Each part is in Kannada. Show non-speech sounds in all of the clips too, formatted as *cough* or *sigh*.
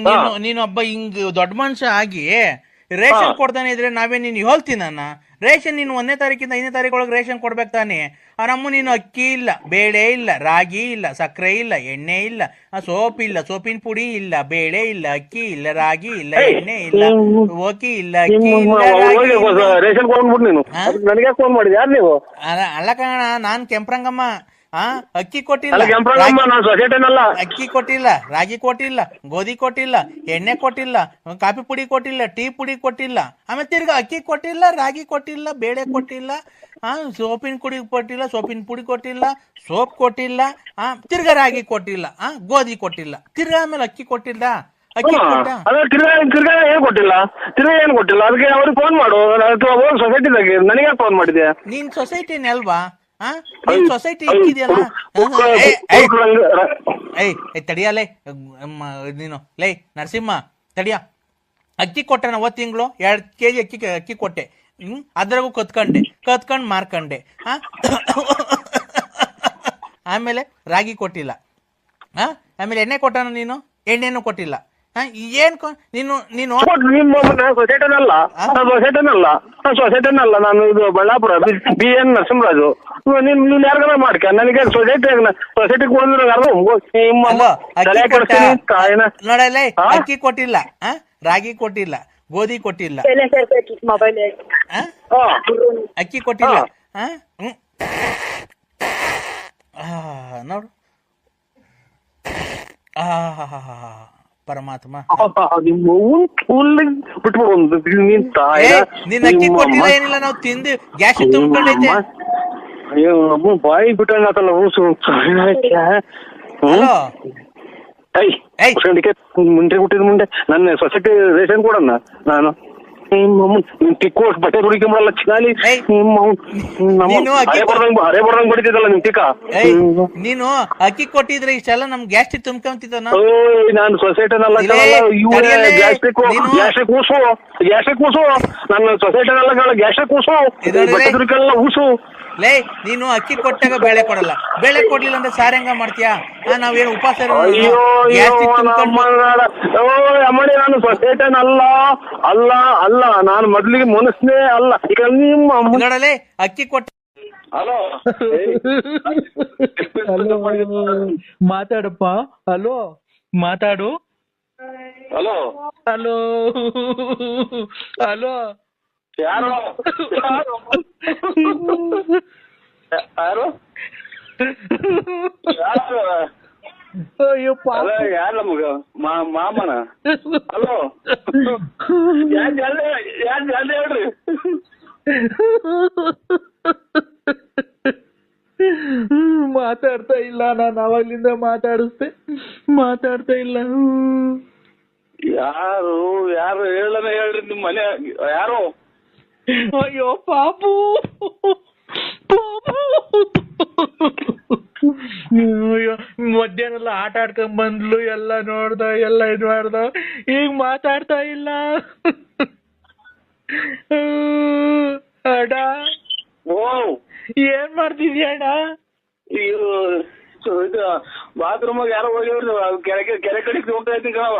ನೀನು ನೀನು ಒಬ್ಬ ಹಿಂಗ್ ದೊಡ್ಡ ಮನುಷ್ಯ ಆಗಿ ರೇಷನ್ ಕೊಡ್ತಾನೆ ಇದ್ರೆ ನಾವೇ ನೀನು ಹೋಲ್ತೀನ ರೇಷನ್ ನೀನು ಒಂದನೇ ತಾರೀಕಿಂದ ಐದನೇ ತಾರೀಕು ಒಳಗೆ ರೇಷನ್ ಕೊಡ್ಬೇಕು ತಾನೆ. ಆ ನಮ್ಮ ನೀನು ಅಕ್ಕಿ ಇಲ್ಲ ಬೇಳೆ ಇಲ್ಲ ರಾಗಿ ಇಲ್ಲ ಸಕ್ಕರೆ ಇಲ್ಲ ಎಣ್ಣೆ ಇಲ್ಲ ಆ ಸೋಪ್ ಇಲ್ಲ ಸೋಪಿನ ಪುಡಿ ಇಲ್ಲ ಬೇಳೆ ಇಲ್ಲ ಅಕ್ಕಿ ಇಲ್ಲ ರಾಗಿ ಇಲ್ಲ ಎಣ್ಣೆ ಇಲ್ಲ ಓಕಿ ಇಲ್ಲ ಅಕ್ಕಿ ಇಲ್ಲ ಅಲ್ಲ ಕಣ ನಾನ್ ಕೆಂಪ್ರಂಗಮ್ಮ. ಆ? ಅಕ್ಕಿ ಕೊಟ್ಟಿಲ್ಲ. ಅಕ್ಕಿ ಕೊಟ್ಟಿಲ್ಲ ರಾಗಿ ಕೊಟ್ಟಿಲ್ಲ ಗೋಧಿ ಕೊಟ್ಟಿಲ್ಲ ಎಣ್ಣೆ ಕೊಟ್ಟಿಲ್ಲ ಕಾಫಿ ಪುಡಿ ಕೊಟ್ಟಿಲ್ಲ ಟೀ ಪುಡಿ ಕೊಟ್ಟಿಲ್ಲ. ಆಮೇಲೆ ತಿರ್ಗಾ ಅಕ್ಕಿ ಕೊಟ್ಟಿಲ್ಲ ರಾಗಿ ಕೊಟ್ಟಿಲ್ಲ ಬೇಳೆ ಕೊಟ್ಟಿಲ್ಲ ಹಾ ಸೋಪಿನ ಪುಡಿ ಕೊಟ್ಟಿಲ್ಲ ಸೋಪಿನ ಪುಡಿ ಕೊಟ್ಟಿಲ್ಲ ಸೋಪ್ ಕೊಟ್ಟಿಲ್ಲ ಆ ತಿರ್ಗಾ ರಾಗಿ ಕೊಟ್ಟಿಲ್ಲ ಆ ಗೋಧಿ ಕೊಟ್ಟಿಲ್ಲ. ತಿರ್ಗಾ ಆಮೇಲೆ ಅಕ್ಕಿ ಕೊಟ್ಟಿಲ್ಲ ಅಕ್ಕಿ ಕೊಟ್ಟ? ತಿರ್ಗಾ ಏನ್ ಕೊಟ್ಟಿಲ್ಲ? ತಿರ್ಗಾ ಏನ್ ಕೊಟ್ಟಿಲ್ಲ? ಅದಕ್ಕೆ ಅವ್ರಿಗೆ ಫೋನ್ ಮಾಡು. ಹೋಗಿ ಸೊಸೈಟಿದಾಗೆ ನನಗೆ ಫೋನ್ ಮಾಡಿದೆ ನೀನ್ ಸೊಸೈಟಿನೇ ಅಲ್ವಾ? ನೀನ್ ಸೊಸೈಟಿ ಇಕ್ಕಿದ್ಯಲ್ಲ ಏಯ್, ಮ, ನೀನು. ಲೇ ನರಸಿಂಹ ತಡಿಯ. ಅಕ್ಕಿ ಕೊಟ್ಟೆ ನಾವು ತಿಂಗಳು ಎರಡು ಕೆ ಜಿ ಅಕ್ಕಿ ಅಕ್ಕಿ ಕೊಟ್ಟೆ. ಹ್ಮ್ ಅದ್ರಾಗೂ ಕತ್ಕೊಂಡೆ ಕತ್ಕೊಂಡು ಮಾರ್ಕಂಡೆ. ಹಾ *coughs* ಆಮೇಲೆ ರಾಗಿ ಕೊಟ್ಟಿಲ್ಲ. ಆ? ಆಮೇಲೆ ಎಣ್ಣೆ ಕೊಟ್ಟನ ನೀನು? ಎಣ್ಣೆನೂ ಕೊಟ್ಟಿಲ್ಲ. ಏನ್ ನೀನು ನೀನು ನಿಮ್ಮ ಸೊಸೈಟನಲ್ಲ ಸೊಸೈಟನಲ್ಲ ಸೊಸೈಟನಲ್ಲ ನಾನು ಇದು ಬಳ್ಳಾಪುರ ಬಿ ಎನ್ ನರಸಿಂಹರಾಜು. ನೀನ್ ನೀನ್ ಯಾರಿಗಾರ ಮಾಡ್ಕ? ನನಗೆ ಸೊಸೈಟಿ ಸೊಸೈಟಿ ನೋಡಲ್ಲ ಅಕ್ಕಿ ಕೊಟ್ಟಿಲ್ಲ ರಾಗಿ ಕೊಟ್ಟಿಲ್ಲ ಗೋಧಿ ಕೊಟ್ಟಿಲ್ಲ. ಮೊಬೈಲ್ ಅಕ್ಕಿ ಕೊಟ್ಟಿಲ್ಲ ನೋಡು. ಆ ಹಾ ಹಾ ಹಾ. ಪರಮಾತ್ಮ? ನಿಮ್ಮ ಅವ್ವನ್ ಫುಲ್ ಬಿಟ್ಬಿಡು ಒಂದು ನಿನ್ ತಾಯ ಏ, ಅಕ್ಕಿ ಕೊಟ್ಟಿಲ್ಲ ಏನಿಲ್ಲ ನಾವು ತಿಂದು ಗ್ಯಾಸ್ ತುಂಬಿಕೊಂಡೈತೆ ಅಯ್ಯೋ ಅಮ್ಮ ಬಾಯಿ ಬಿಟ್ಟಂಗಲ್ಲ ಹಲೋ? ಮುಂದೆ ಹುಟ್ಟಿದ ಮುಂದೆ. ನನ್ನ ಸೊಸೈಟಿ ರೇಷನ್ ಕೊಡಣ್ಣ ನಾನು. ಟಿಕ್ಕು ಬಟ್ಟೆ ಹುಡುಕೊಂಬಲ್ಲ ಚಿನಾಲಿ. ಏಯ್. ನೀನು ಅಕ್ಕಿ ಹರೆ ಬರ್ದಂಗ್ ಹರೆ ಬರ್ದಂಗ್ ಬಡಿತಿದ್ದಲ್ಲ ನಿಮ್ ಟಿಕ್ಕ ಏಯ್ ನೀನು ಅಕ್ಕಿ ಕೊಟ್ಟಿದ್ರೆ ಇಷ್ಟೆಲ್ಲ ನಮ್ ಗ್ಯಾಸ್ ತುಂಬ್ಕೊಂತಿದ್ದಾನ? ನಾನು ಸೊಸೈಟಿನಲ್ಲ ತಡಿಯಲೇ, ಗ್ಯಾಸ್ಟ್ರಿಕ್ ಗ್ಯಾಸ್ಟ್ರಿಕ್ ಕೂಸು ಗ್ಯಾಸ್ಟ್ರಿಕ್ ಕೂಸು ನನ್ನ ಸೊಸೈಟಿನಲ್ಲ ಗ್ಯಾಸ್ಟ್ರಿಕ್ ಕೂಸು ಬಟ್ಟೆ ದುರ್ಕೆಲ್ಲ ಊಸು ಲೇ ನೀನು ಅಕ್ಕಿ ಕೊಟ್ಟಾಗ ಬೇಳೆ ಕೊಡಲ್ಲ. ಬೇಳೆ ಕೊಡ್ಲಿಲ್ಲ ಅಂದ್ರೆ ಸಾರ್ ಹೆಂಗ ಮಾಡ್ತೀಯಾ? ನಾವೇನು ಉಪವಾಸ ಅಮ್ಮಡಿ ನಾನು ಸೊಸೈಟನ್ ಅಲ್ಲ. ಅಲ್ಲ ಅಲ್ಲ ನಾನು ಮೊದ್ಲಿಗೆ ಮನಸ್ನೇ ಅಲ್ಲ. ಈಗ ನಿಮ್ಮ ನೋಡಲೇ ಅಕ್ಕಿ ಕೊಟ್ಟ ಹಲೋ. ಹಲೋ ಮಾತಾಡಪ್ಪ. ಹಲೋ ಮಾತಾಡು. ಹಲೋ. Hello hello. ಯಾರು? ಯಾರು? ಯಾರು? ಯಾರು? ಯಾರು ನಮಗ? ಮಾ- ಮಾಮನ? ಹಲೋ? ಯಾಕೆ ಜಲ್ದಿ ಹೇಳ್ರಿ? ಮಾತಾಡ್ತಾ ಇಲ್ಲ ನಾನು ಅವಾಗ್ಲಿಂದ ಮಾತಾಡಿಸ್ದೆ. ಮಾತಾಡ್ತಾ ಇಲ್ಲ. ಯಾರು? ಯಾರು ಹೇಳನ ಹೇಳ್ರಿ ನಿಮ್ಮ ಮನೆ? ಯಾರು? ಅಯ್ಯೋ ಪಾಪು. ಅಯ್ಯೋ ಮಧ್ಯಾಹ್ನ ಎಲ್ಲ ಆಟ ಆಡ್ಕೊಂಡ್ ಬಂದ್ಲು ಎಲ್ಲ ನೋಡ್ದ ಎಲ್ಲ ಇದ್ ಮಾಡ್ದ. ಈಗ ಮಾತಾಡ್ತಾ ಇಲ್ಲ. ಅಡ ಓ ಏನ್ ಮಾಡ್ತಿದ್ಯ ಅಡ ಇದು ಬಾತ್ರೂಮ್ ಯಾರೋ ಹೋಗಿವ್ರಿ ಕೆರೆ ಕೆರೆ ಕಡೆಗೆ ಹೋಗ್ತಾ ಇದ್ದೀನಿ ಕಣವ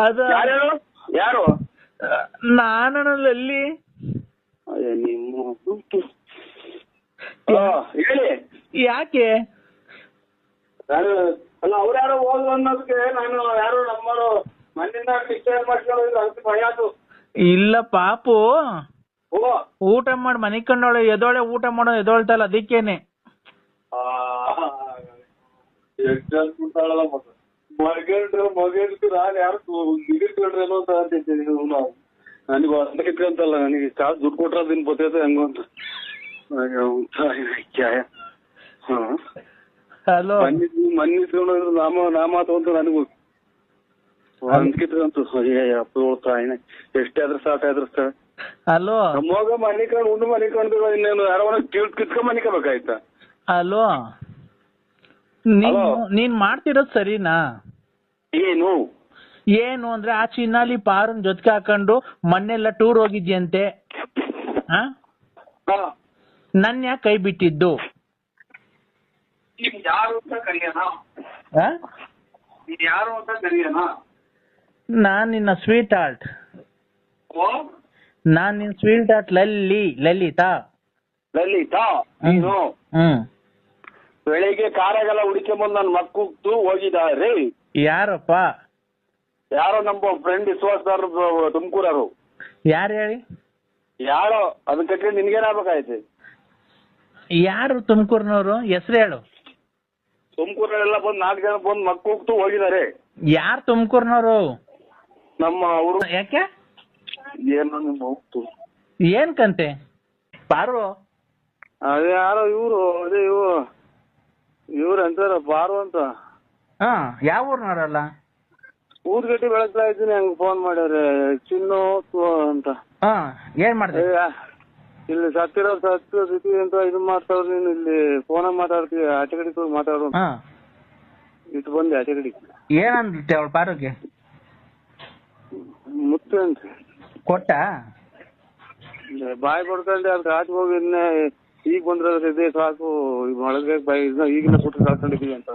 ಅದ ಯಾರು? ಯಾರು? ನಾನಲ್ಲಿ ನಿಮ್ಮ ಆ, ಹೇಳಿ. ಯಾಕೆ? ಯಾರು ಅಲ್ಲ ಅವ್ರು ಯಾರೋ ಹೋದ್ರು ಅನ್ನೋದಕ್ಕೆ ನಾನು ಯಾರು ನಮ್ಮವರು ಮಣ್ಣಿನ ಡಿಸ್ಟರ್ಬ್ ಮಾಡ್ಕೊಳ್ಳೋದು ಅದಕ್ಕೆ ಭಯ ಆಯ್ತು ಇಲ್ಲ ಪಾಪು. ಓ. ಊಟ ಮಾಡಿ ಮನೆ ಕಂಡೋಳೆ ಎದೋಳೆ ಊಟ ಮಾಡೋ ಎದೋಳ್ತಲ್ಲ ಅದಕ್ಕೇನೆ. ಮಗಂಡ್ರು ಮಗಂಡ್ರು ನಾನು ಯಾರು ಏನೋ ಅಂತ ಅಂತಿದ್ದೀನಿ ನಾವು ನನಗೆ ಅದಕ್ಕೆ ಅಂತಲ್ಲ ನನಗೆ ಕಾಸು ದುಡ್ಡು ಕೊಟ್ರೆ ಅದನ್ನ ಬರ್ತೈತೆ ಹಂಗು ಅಂತ. ಹಲೋ ಮನ್ನಿಸ್ಕೊಂಡು ನಾಮ ನಾಮ ಅಂತ ನನಗೂ. ಅಂದ್ಕಿಟ್ರಂತು ತಾಯಿನ ಎಷ್ಟೇ ಆದ್ರೆ ಸಾಟ ಆದ್ರೆ ಹಲೋ ನಮ್ಮೋಗ ಮನೆ ಉಂಡ ಉಂಡು ಮನೆ ಕಂಡು ಇನ್ನೇನು ಯಾರೋ ಕಿತ್ಕೊಂಡ್ ಮನಿಕಬೇಕಾಯ್ತಾ ಹಲೋ ನೀನು ಹಲೋ. ನೀನ್ ಮಾಡ್ತಿರೋದ್ ಸರಿನಾ? ಏನು ಏನು ಅಂದ್ರೆ ಆ ಚಿನ್ನಾಲಿ ಪಾರನ್ ಜೊತೆಗೆ ಹಾಕೊಂಡು ಮೊನ್ನೆಲ್ಲ ಟೂರ್ ಹೋಗಿದ್ಯಂತೆ? ನನ್ ಯಾಕೆ ಕೈ ಬಿಟ್ಟಿದ್ದು? ಯಾರು ಅಂತ ಕರಿಯೋಣ ಯಾರು ಅಂತ ಕರಿಯೋಣ ನಾನ್ ನಿನ್ನ ಸ್ವೀಟ್ ಆರ್ಟ್ ನಾನ್ ನಿನ್ನ ಸ್ವೀಟ್ ಆರ್ಟ್ ಲಲ್ಲಿ ಲಲಿತಾ. ಲಲಿತಾ? ನೀನು? ಹ್ಮ್. ಬೆಳಿಗ್ಗೆ ಕಾರಾಗೆಲ್ಲ ಬಂದ್ ನನ್ನ ಮಕ್ಕಳು ಹೋಗಿದ್ದಾರೆ ಯಾರಪ್ಪ? ಯಾರೋ ನಮ್ಮ ಫ್ರೆಂಡ್ ವಿಶ್ವಾಸ್ ಸರ್ ತುಮಕೂರರು ಯಾರು ಹೇಳಿ? ಯಾರೋ ಅದನ್ನ ಕಟ್ಕೊಂಡು ನಿನ್ಗೇನಾಗ್ಬೇಕಾಯ್ತು ಯಾರು ತುಮಕೂರಿನವರು? ಹೆಸರು ಹೇಳು. ತುಮಕೂರಲ್ಲೆಲ್ಲ ಬಂದ್ ನಾಲ್ಕು ಜನ ಬಂದು ಮಕ್ಕಳು ಹೋಗಿದ್ದಾರೆ. ಯಾರು ತುಮಕೂರಿನವರು? ನಮ್ಮ ಅವರು ಯಾಕೆ? ಏನೋ ನಿಮ್ಮ ಹೋಗ್ತು ಏನ್ ಕಂತೆ? ಪಾರು ಅದೇ ಯಾರೋ ಇವ್ರು ಅದೇ ಇವ್ರು. ಇವ್ರು ಅಂತಾರ ಪಾರು ಅಂತ. ಹಾ ಯಾವ ಊರ್ನವರಲ್ಲ? ಊದ್ಗಟ್ಟಿ ಬೆಳಗ್ತಾ ಇದ್ದೀನಿ ಹಂಗ ಫೋನ್ ಮಾಡಿದ್ರೆ ಚಿನ್ನು ತು ಅಂತ. ಹಾ ಏನ್ ಮಾಡ್ದೆ? ಏ, ಇಲ್ಲಿ ಸತ್ತಿರೋ ಸತ್ತು ಸುದ್ದಿ ಅಂತ ಇದು ಮಾಡ್ತಾವ್ರ ನೀನ್ ಇಲ್ಲಿ ಫೋನಾಗ ಮಾತಾಡ್ತೀವಿ ಆಚೆ ಕಡೆ ಹೋಗಿ ಮಾತಾಡು ಹಾ. ಇಟ್ಟು ಬಂದೆ ಆಚೆ ಕಡೆ. ಏನಂತೆ ಅವಳ ಪಾರುಗೆ ಮುತ್ತು ಅಂತ. ಕೊಟ್ಟ? ಬಾಯಿ ಬಡ್ಕೊಂಡೆ ಅದ್ ಆಚೆ ಹೋಗಿ ಇನ್ನೇ ಈಗ ಬಂದ್ರೆ ಸಾಕು ಈಗ ಒಳಗೆ ಬಾಯಿ ಈಗಿನ ಕೊಟ್ಟು ಕಳ್ಕೊಂಡಿದೀವಿ ಅಂತ.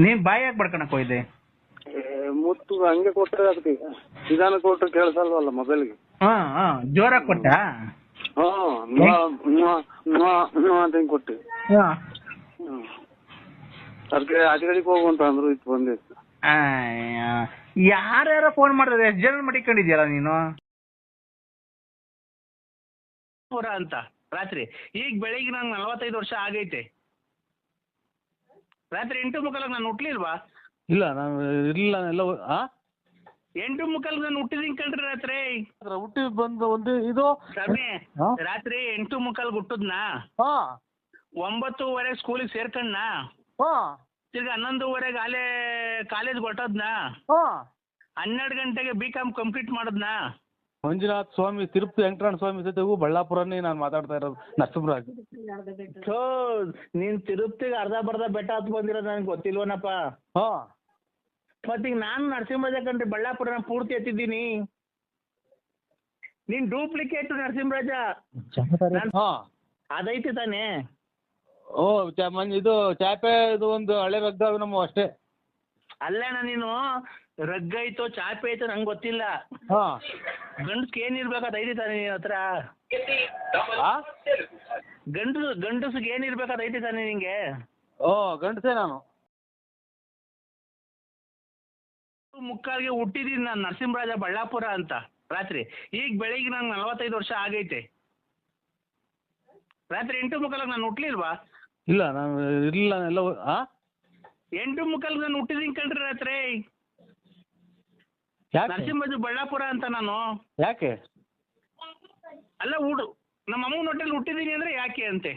ನೀನ್ ಬಾಯಾಗ ಬಡ್ಕಣಕ್ ಹೋಯ್ದೆ ಮುತ್ತು ಹಂಗೆ ಕೊಟ್ಟರೆ ಅದಕ್ಕೆ ನಿಧಾನ ಕೊಟ್ಟರೆ ಕೇಳಿಸಲ್ವಲ್ಲ ಮೊಬೈಲ್ಗೆ? ಹಾ ಹಾ ಜೋರಾಗಿ ಕೊಟ್ಟ? ಹಾ ನ್ವಾ, ನ್ವಾ, ನ್ವಾ, ನ್ವಾ ಅಂತ ಹಿಂಗ್ ಕೊಟ್ಟು. ಹಾ. ಅದಕ್ಕೆ ಆಚೆ ಕಡೆಗೆ ಹೋಗು ಅಂತ ಅಂದ್ರು ಇತ್ತು ಬಂದಿತ್ತು. ಯಾರ್ಯಾರ ಫೋನ್ ಮಾಡಿದ್ರೆ ಎಷ್ಟ್ ಜನ ಮಡಿಕೊಂಡಿದ್ಯಲ್ಲ ನೀನು? ಪುರ ಅಂತ ರಾತ್ರಿ. ಈಗ ಬೆಳಿಗ್ಗೆ ನಂಗೆ ನಲವತ್ತೈದು ವರ್ಷ ಆಗೈತೆ. ರಾತ್ರಿ ಎಂಟು ಮುಕ್ಕಾಲಕ್ಕೆ ನಾನು ಹುಟ್ಲಿಲ್ವಾ? ಇಲ್ಲ ನಾನು ಇಲ್ಲ ಎಲ್ಲ ಆ? ಎಂಟು ಮುಕ್ಕಾಲ್ ನಾನು ಹುಟ್ಟಿದೀನಿ ಕಣ್ರಿ ರಾತ್ರಿ. ಹುಟ್ಟಿ ಬಂದು ಒಂದು ಇದು? ಸ್ವಾಮಿ ಹಾ? ರಾತ್ರಿ ಎಂಟು ಮುಕ್ಕಾಲ್ಗೆ ಹುಟ್ಟಿದ್ನಾ? ಹಾ. ಒಂಬತ್ತುವರೆಗೆ ಸ್ಕೂಲಿಗೆ ಸೇರ್ಕಣ್ಣ ಹಾ. ತಿರ್ಗಿ ಹನ್ನೊಂದುವರೆಗೆ ಅಲ್ಲೇ ಕಾಲೇಜ್ ಹೊಟ್ಟದ್ನ ಹಾ. ಹನ್ನೆರಡು ಗಂಟೆಗೆ ಬಿ ಕಾಮ್ ಕಂಪ್ಲೀಟ್ ಮಾಡದ್ನಾ? ಮಂಜುನಾಥ್ ಸ್ವಾಮಿ ತಿರುಪ್ತಿ ವೆಂಕಟರಮಣ ಸ್ವಾಮಿ ಜೊತೆಗೂ ಬಳ್ಳಾಪುರನೇ ನಾನು ಮಾತಾಡ್ತಾ ಇರೋದು ನರಸಿಂಹರಾಜ್ ಥೋ ನೀನ್ ತಿರುಪ್ತಿಗೆ ಅರ್ಧ ಬರ್ಧ ಬೆಟ್ಟ ಹತ್ ಬಂದಿರೋದು ನನಗೆ ಗೊತ್ತಿಲ್ವನಪ್ಪ. ಹಾ. ಮತ್ತೀಗ ನಾನು ನರಸಿಂಹರಾಜ ಕಂಡ್ರೆ ಬಳ್ಳಾಪುರನ ಪೂರ್ತಿ ಎತ್ತಿದ್ದೀನಿ. ನಿನ್ ಡೂಪ್ಲಿಕೇಟ್ ನರಸಿಂಹರಾಜ. ನಾನ್- ಹಾ. ಅದೈತೆ ತಾನೇ. ಓ ಚ ಇದು ಚಾಪೆ ಇದು ಒಂದು ಹಳೆ ರಗ್ಗ ನಮ್ಮ ಅಷ್ಟೇ. ಅಲ್ಲಣ್ಣ ನೀನು? ರಗ್ಗ ಐತೋ ಚಾಪೆ ಐತೋ ನಂಗೆ ಗೊತ್ತಿಲ್ಲ. ಹಾ. ಗಂಡಸ್ಗೆ ಏನಿರ್ಬೇಕು ಅದೈತೆ ತಾನೇ ನಿನ್ನ ಹತ್ರ. ಆ? ಗಂಡಸು ಗಂಡಸ್ಗೆ ಏನಿರ್ಬೇಕು ಅದೈತೆ ತಾನೇ ನಿಂಗೆ. ಓ ಗಂಡಸೇ ನಾನು. ಮುಕ್ಕಾಲ್ಗೆ ಹುಟ್ಟಿದೀನಿ ನಾನು ನರಸಿಂಹರಾಜ ಬಳ್ಳಾಪುರ ಅಂತ ರಾತ್ರಿ. ಈಗ ಬೆಳಿಗ್ಗೆ ನಂಗೆ ನಲವತ್ತೈದು ವರ್ಷ ಆಗೈತೆ. ರಾತ್ರಿ ಎಂಟು ಮುಕ್ಕಾಲಿಗೆ ನಾನು ಹುಟ್ಟಲಿಲ್ವಾ ಇಲ್ಲ ನಾನು ಇರಲಿಲ್ಲ ಎಲ್ಲ ಎಂಟು ಮುಕ್ಕಾಲಿಗೆ ನಾನು ಹುಟ್ಟಿದೀನಿ ಕಣ್ರಿ ರಾತ್ರಿ. ಯಾಕೆ? ನರಸಿಂಹರಾಜ ಬಳ್ಳಾಪುರ ಅಂತ ನಾನು. ಯಾಕೆ? ಅಲ್ಲ ಹುಡು ನಮ್ಮ ಅಮ್ಮನ ಹೊಟ್ಟೆಲಿ ಹುಟ್ಟಿದೀನಿ ಅಂದ್ರೆ ಯಾಕೆ ಅಂತೆ?